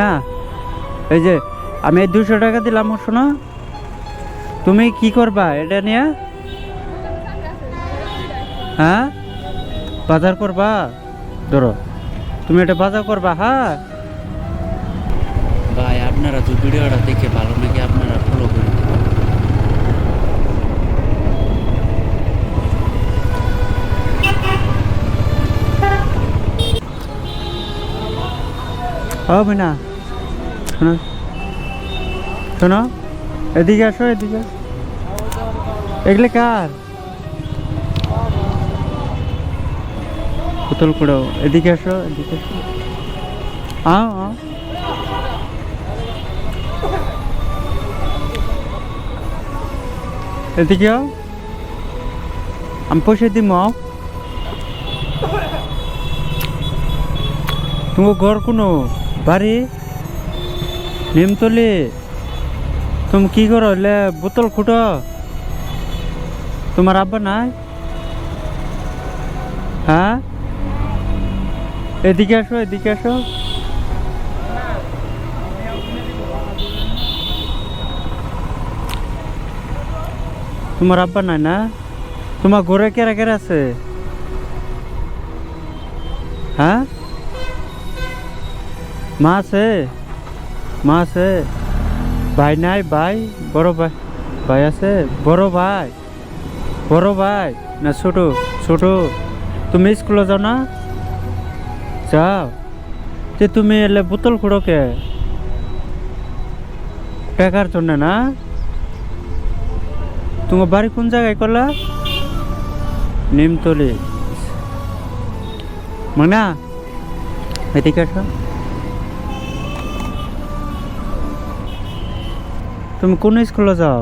না এই যে, আমি দুশো টাকা দিলাম, শোনো। তুমি কি করবা এটা নিয়ে? হ্যাঁ? বাজার করবা? ধরো, তুমি এটা বাজার করবা হ্যাঁ? ভাই, আপনারা তো ভিডিওটা দেখে ভালো নাকি হবে না শোনো। শোনো, এদিকে আসো, এদিকে এগুলো কার? পুতুল কুড়ো এদিকে আসো এদিকে আসো। আও আও এদিকে আমি পয়সা দিব তোমার ঘর কোনো? বাড়ি? নিমতলি? তুমি কি করো? লে, বোতল খুটো। তোমার আব্বা নাই? হ্যাঁ? এদিকে আসো এদিকে আসো। তোমার আব্বা নাই না? তোমার ঘরে কেরা কেরা আছে? হ্যাঁ? মা আছে? মা আছে? ভাই নাই? ভাই? বড় ভাই? ভাই আছে? বড় ভাই? বড় ভাই? না, ছোট। ছোট। তুমি স্কুলে যাও না? যাও। তে তুমি এলে বোতল খুঁড়ো কে? টাকার জন্য না? তোমার বাড়ি কোন জায়গায় করলা নিমতলি। মানে এদিকে আসো। তুমি কোন স্কুলে যাও?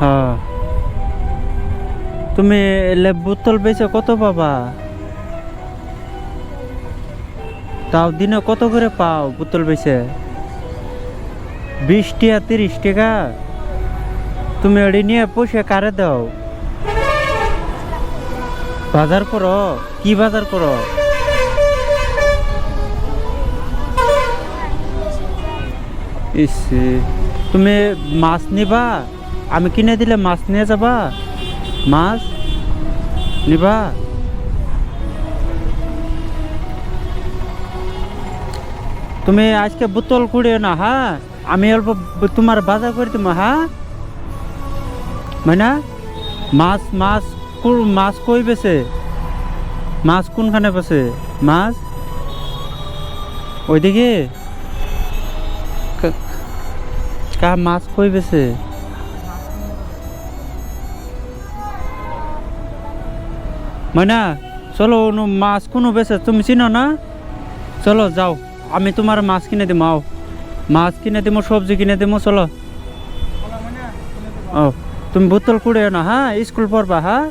হ্যাঁ। তুমি বোতল বেচে কত পাবা? তাও দিনে কত করে পাও বোতল বেচে? বিশ টাকা, তিরিশ টাকা? তুমি এড়ি নিয়ে পয়সা কারে দাও? বাজার করো, কি বাজার করো? ইস, তুমি মাছ নিবা? আমি কিনে দিলে মাছ নিয়ে যাবা? মাছ নিবা? তুমি আজকে বোতল কুড়িও না হ্যাঁ? আমি অল্প তোমার বাজার করে দিব হ্যাঁ? মানে মাছ মাছ মাছ কই বেছে মাছ কোনখানে বেছে মাছ? ওইদিকে? কা মাছ কই বেছে মানে চলো মাছ কোনো বেছে তুমি চিনো না? চলো যাও আমি তোমার মাছ কিনে দিম আও। মাছ কিনে দিমো সবজি কিনে দিমো চলো। ও তুমি বোতল কুড়িও না হ্যাঁ স্কুল পড়বা হ্যাঁ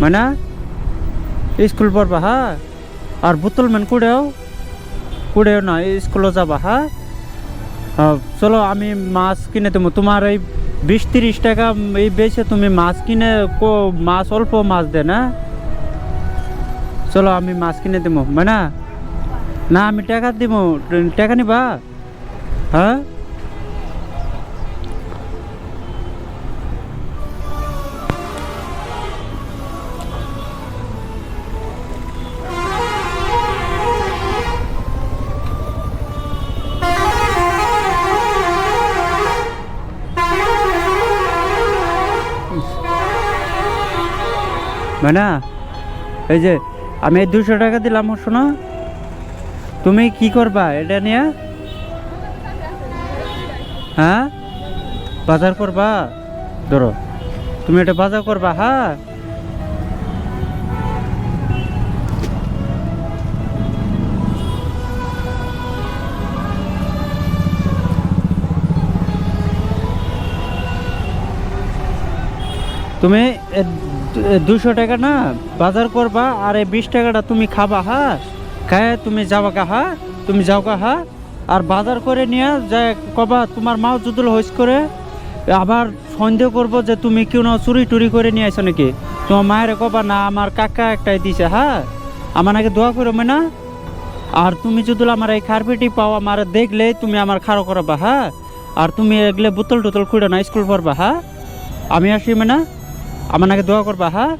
মানে স্কুল পড়বা হ্যাঁ আর বোতল মেন কুড়েও কুড়েও না স্কুলে যাবা হ্যাঁ, চলো, আমি মাছ কিনে দেবো। তোমার এই বিশ তিরিশ টাকা এই বেচে তুমি মাছ কিনে মাছ অল্প মাছ দে, না? চলো, আমি মাছ কিনে দেবো। মানে? না, আমি টাকা দিব। টাকা নিবা? হ্যাঁ? মানে এই যে, আমি দুশো টাকা দিলাম শোনো তুমি কি করবা এটা নিয়ে? হ্যাঁ? বাজার করবা? ধরো। তুমি এটা বাজার করবা হ্যাঁ? তুমি দুশো টাকা না, বাজার করবা, আর এই বিশ টাকাটা তুমি খাবা, হা? খায় তুমি যাবা কা হা? তুমি যাও কা হ্যাঁ আর বাজার করে নিয়ে যায় কবা, তোমার মাও জুদুল হইস করে, আবার সন্দেহ করব যে তুমি কোনো চুরি টুরি করে নিয়ে আসো নাকি? তোমার মায়ের কবা, না, আমার কাকা একটাই দিছে হ্যাঁ আমার নাকি দোয়া করো না আর তুমি যদি আমার এই খারপেটি পাও, আমার দেখলে তুমি আমার খারো করাবা হ্যাঁ আর তুমি এগুলো বোতল টোতল খুঁড়ে না, স্কুল পড়বা হ্যাঁ আমি আসি না আমার নাকি দোয়া করবা হ্যাঁ?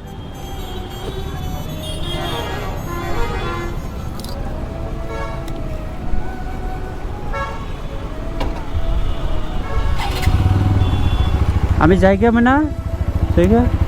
আমি যাই গে না ঠিক আছে